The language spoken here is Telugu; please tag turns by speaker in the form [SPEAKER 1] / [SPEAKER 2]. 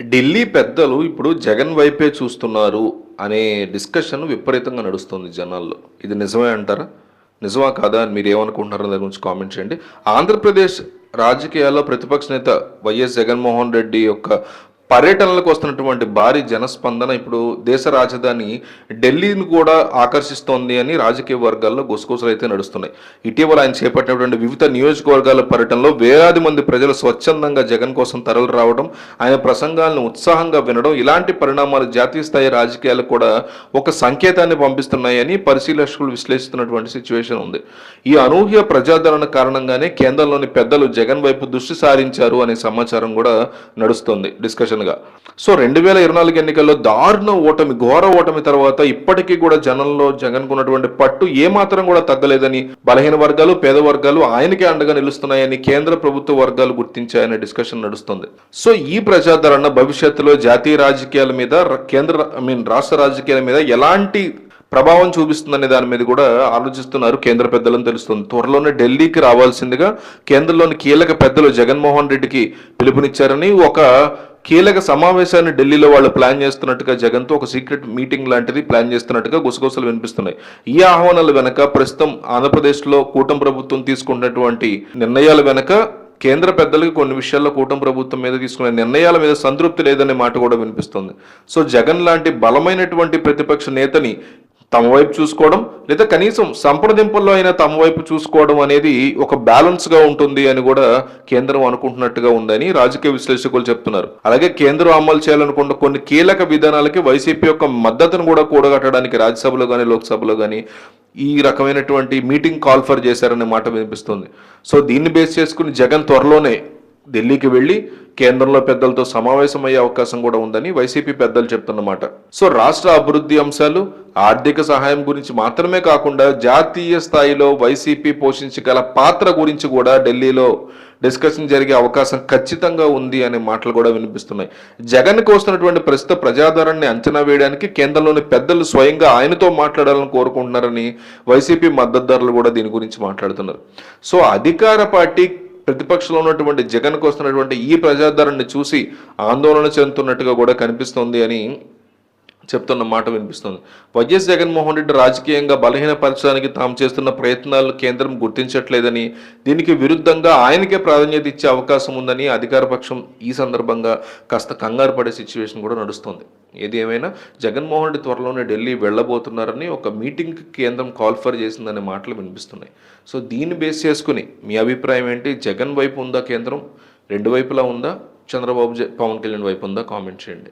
[SPEAKER 1] ఢిల్లీ పెద్దలు ఇప్పుడు జగన్ వైపే చూస్తున్నారు అనే డిస్కషన్ విపరీతంగా నడుస్తుంది జనాల్లో. ఇది నిజమే అంటారా? నిజమా కాదా అని మీరు ఏమనుకుంటున్నారో దాని గురించి కామెంట్ చేయండి. ఆంధ్రప్రదేశ్ రాజకీయాల్లో ప్రతిపక్ష నేత వైఎస్ జగన్మోహన్ రెడ్డి యొక్క పర్యటనలకు వస్తున్నటువంటి భారీ జనస్పందన ఇప్పుడు దేశ రాజధాని ఢిల్లీని కూడా ఆకర్షిస్తోంది అని రాజకీయ వర్గాల్లో గుసగుసలు అయితే నడుస్తున్నాయి. ఇటీవల ఆయన చేపట్టినటువంటి వివిధ నియోజకవర్గాల పర్యటనలో వేలాది మంది ప్రజలు స్వచ్ఛందంగా జగన్ కోసం తరలి రావడం ఆయన ప్రసంగాలను ఉత్సాహంగా వినడం ఇలాంటి పరిణామాలు జాతీయ స్థాయి రాజకీయాలకు కూడా ఒక సంకేతాన్ని పంపిస్తున్నాయని పరిశీలకులు విశ్లేషిస్తున్నటువంటి సిచ్యువేషన్ ఉంది. ఈ అనూహ్య ప్రజాదరణ కారణంగానే కేంద్రంలోని పెద్దలు జగన్ వైపు దృష్టి సారించారు అనే సమాచారం కూడా నడుస్తుంది. డిస్కషన్గా సో రెండు వేల ఇరవై నాలుగు ఎన్నికల్లో దారుణ ఓటమి ఘోర ఓటమి తర్వాత ఇప్పటికీ కూడా జనంలో జగన్ ఉన్నటువంటి పట్టు ఏమాత్రం కూడా తగ్గలేదని బలహీన వర్గాలు పేద వర్గాలు ఆయనకే అండగా నిలుస్తున్నాయని కేంద్ర ప్రభుత్వ వర్గాలు గుర్తించాయనే డిస్కషన్ నడుస్తుంది. సో ఈ ప్రజాదరణ భవిష్యత్తులో జాతీయ రాజకీయాల మీద కేంద్ర ఐ మీన్ రాష్ట్ర రాజకీయాల మీద ఎలాంటి ప్రభావం చూపిస్తుందనే దాని మీద కూడా ఆలోచిస్తున్నారు కేంద్ర పెద్దలను తెలుస్తుంది. త్వరలోనే ఢిల్లీకి రావాల్సిందిగా కేంద్రంలోని కీలక పెద్దలు జగన్మోహన్ రెడ్డికి పిలుపునిచ్చారని ఒక కీలక సమావేశాన్ని ఢిల్లీలో వాళ్ళు ప్లాన్ చేస్తున్నట్టుగా జగన్తో ఒక సీక్రెట్ మీటింగ్ లాంటిది ప్లాన్ చేస్తున్నట్టుగా గుసగుసలు వినిపిస్తున్నాయి. ఈ ఆహ్వానాల వెనక ప్రస్తుతం ఆంధ్రప్రదేశ్లో కూటమి ప్రభుత్వం తీసుకున్నటువంటి నిర్ణయాల వెనక కేంద్ర పెద్దలకు కొన్ని విషయాల్లో కూటమి ప్రభుత్వం మీద తీసుకునే నిర్ణయాల మీద సంతృప్తి లేదనే మాట కూడా వినిపిస్తుంది. సో జగన్ లాంటి బలమైనటువంటి ప్రతిపక్ష నేతని తమ వైపు చూసుకోవడం లేదా కనీసం సంప్రదింపుల్లో అయినా తమ వైపు చూసుకోవడం అనేది ఒక బ్యాలెన్స్గా ఉంటుంది అని కూడా కేంద్రం అనుకుంటున్నట్టుగా ఉందని రాజకీయ విశ్లేషకులు చెప్తున్నారు. అలాగే కేంద్రం అమలు చేయాలనుకున్న కొన్ని కీలక విధానాలకి వైసీపీ యొక్క మద్దతును కూడా కూడగట్టడానికి రాజ్యసభలో కానీ లోక్సభలో కానీ ఈ రకమైనటువంటి మీటింగ్ కాల్ ఫర్ చేశారనే మాట వినిపిస్తుంది. సో దీన్ని బేస్ చేసుకుని జగన్ త్వరలోనే ఢిల్లీకి వెళ్ళి కేంద్రంలో పెద్దలతో సమావేశమయ్యే అవకాశం కూడా ఉందని వైసీపీ పెద్దలు చెప్తున్నమాట. సో రాష్ట్ర అభివృద్ధి అంశాలు ఆర్థిక సహాయం గురించి మాత్రమే కాకుండా జాతీయ స్థాయిలో వైసీపీ పోషించగల పాత్ర గురించి కూడా ఢిల్లీలో డిస్కషన్ జరిగే అవకాశం ఖచ్చితంగా ఉంది అనే మాటలు కూడా వినిపిస్తున్నాయి. జగన్ వస్తున్నటువంటి ప్రస్తుత ప్రజాదరణని అంచనా వేయడానికి కేంద్రంలోని పెద్దలు స్వయంగా ఆయనతో మాట్లాడాలని కోరుకుంటున్నారని వైసీపీ మద్దతుదారులు కూడా దీని గురించి మాట్లాడుతున్నారు. సో అధికార పార్టీ ప్రతిపక్షంలో ఉన్నటువంటి జగన్కు వస్తున్నటువంటి ఈ ప్రజాదరణని చూసి ఆందోళన చెందుతున్నట్టుగా కూడా కనిపిస్తోంది అని చెప్తున్న మాట వినిపిస్తుంది. వైఎస్ జగన్మోహన్ రెడ్డి రాజకీయంగా బలహీనపరచడానికి తాము చేస్తున్న ప్రయత్నాలను కేంద్రం గుర్తించట్లేదని దీనికి విరుద్ధంగా ఆయనకే ప్రాధాన్యత ఇచ్చే అవకాశం ఉందని అధికార పక్షం ఈ సందర్భంగా కాస్త కంగారు పడే సిచ్యువేషన్ కూడా నడుస్తుంది. ఏది ఏమైనా జగన్మోహన్ రెడ్డి త్వరలోనే ఢిల్లీ వెళ్ళబోతున్నారని ఒక మీటింగ్కి కేంద్రం కాల్ఫర్ చేసిందనే మాటలు వినిపిస్తున్నాయి. సో దీన్ని బేస్ చేసుకుని మీ అభిప్రాయం ఏంటి? జగన్ వైపు ఉందా కేంద్రం? రెండు వైపులా ఉందా? చంద్రబాబు జ- పవన్ కళ్యాణ్ వైపు ఉందా? కామెంట్ చేయండి.